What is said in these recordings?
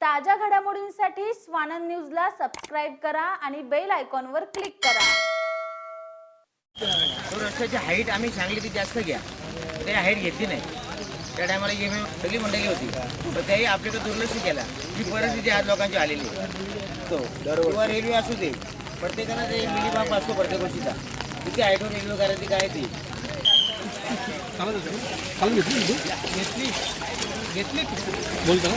ताज्या घडामोडींसाठी स्वानंद न्यूजला सबस्क्राईब करा आणि बेल आयकॉनवर क्लिक करा. तो रस्त्याची हाईट आम्ही सांगली ती जास्त घ्या. त्याची हाईट घेतली नाही. त्या टायमाला एम सगळी मंडळी होती. तर त्याही आपल्याकडे दुर्लक्ष केला. ही परिस्थिती आज लोकांची आलेली आहे. तो किंवा रेल्वे असू दे प्रत्येकाला ते मिनिमम असतो प्रत्येक गोष्टीचा. किती हाईटवर रेल्वे करायची काय ती? घेतली. घेतली. बोलतो.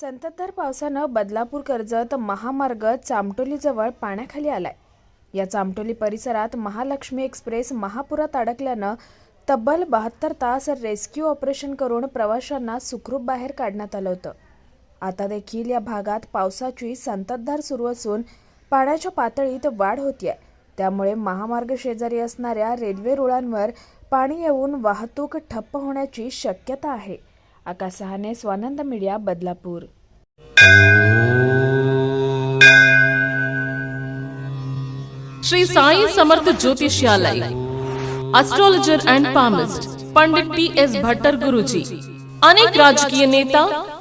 संततधार पावसानं बदलापूर कर्जत महामार्ग चामटोलीजवळ पाण्याखाली आलाय. या चामटोली परिसरात महालक्ष्मी एक्सप्रेस महापुरात अडकल्यानं तब्बल बहात्तर तास रेस्क्यू ऑपरेशन करून प्रवाशांना सुखरूप बाहेर काढण्यात आलं होतं. आता देखील या भागात पावसाची संततधार सुरू असून पाण्याच्या पातळीत वाढ होतीये. त्यामुळे महामार्ग शेजारी असणाऱ्या रेल्वे रुळांवर पाणी येऊन वाहतूक ठप्प होण्याची शक्यता आहे. Akash Sahane Swanand media Badlapur. Shri Sai Samarth Jyotishalaya astrologer and palmist Pandit T S Bhattar Guruji, अनेक राजकीय नेता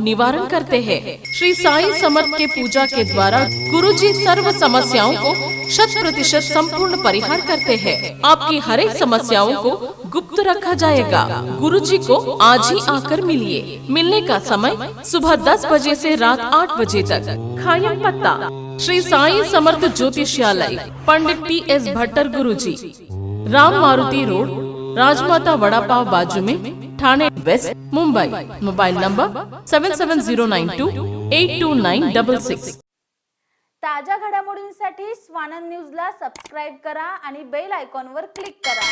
निवारण करते हैं। श्री साई समर्थ के पूजा के द्वारा गुरु जी सर्व समस्याओं को शत प्रतिशत संपूर्ण परिहार करते हैं। आपकी हर एक समस्याओं को गुप्त रखा जाएगा। गुरु जी को आज ही आकर मिलिए। मिलने का समय सुबह 10 बजे से रात 8 बजे तक। खायम पत्ता। Shri Sai Samarth Jyotishalaya, Pandit T S Bhattar Guru ji Ram Maruti road, Rajmata vada pav बाजू में Thane west, Mumbai. Mobile number seven seven zero nine two eight two nine double six ताज्या घडामोडींसाठी स्वानंद न्यूजला subscribe करा bell icon वर click करा.